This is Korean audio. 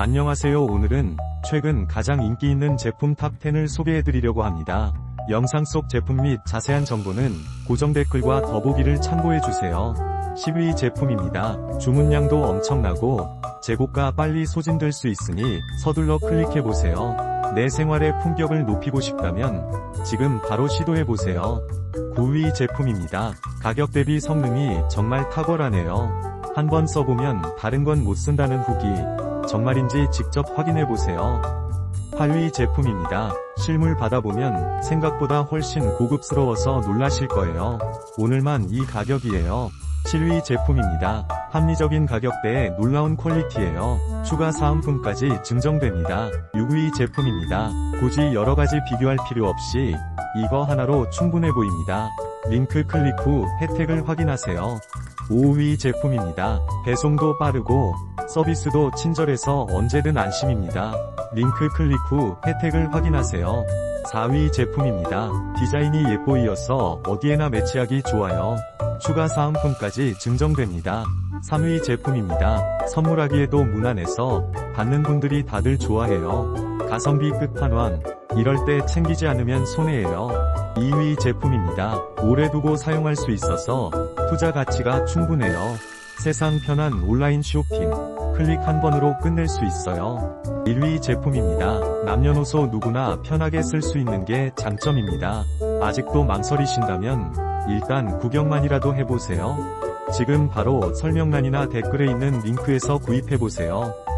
안녕하세요 오늘은 최근 가장 인기 있는 제품 탑10을 소개해드리려고 합니다. 영상 속 제품 및 자세한 정보는 고정 댓글과 더보기를 참고해주세요. 10위 제품입니다. 주문량도 엄청나고 재고가 빨리 소진될 수 있으니 서둘러 클릭해보세요. 내 생활의 품격을 높이고 싶다면 지금 바로 시도해보세요. 9위 제품입니다. 가격 대비 성능이 정말 탁월하네요. 한 번 써보면 다른 건 못 쓴다는 후기 정말인지 직접 확인해 보세요. 8위 제품입니다. 실물 받아보면 생각보다 훨씬 고급스러워서 놀라실 거예요. 오늘만 이 가격이에요. 7위 제품입니다. 합리적인 가격대에 놀라운 퀄리티예요. 추가 사은품까지 증정됩니다. 6위 제품입니다. 굳이 여러가지 비교할 필요 없이 이거 하나로 충분해 보입니다. 링크 클릭 후 혜택을 확인하세요. 5위 제품입니다. 배송도 빠르고 서비스도 친절해서 언제든 안심입니다. 링크 클릭 후 혜택을 확인하세요. 4위 제품입니다. 디자인이 예뻐이어서 어디에나 매치하기 좋아요. 추가 사은품까지 증정됩니다. 3위 제품입니다. 선물하기에도 무난해서 받는 분들이 다들 좋아해요. 가성비 끝판왕. 이럴 때 챙기지 않으면 손해예요. 2위 제품입니다. 오래 두고 사용할 수 있어서 투자 가치가 충분해요. 세상 편한 온라인 쇼핑. 클릭 한 번으로 끝낼 수 있어요. 1위 제품입니다. 남녀노소 누구나 편하게 쓸 수 있는 게 장점입니다. 아직도 망설이신다면 일단 구경만이라도 해보세요. 지금 바로 설명란이나 댓글에 있는 링크에서 구입해보세요.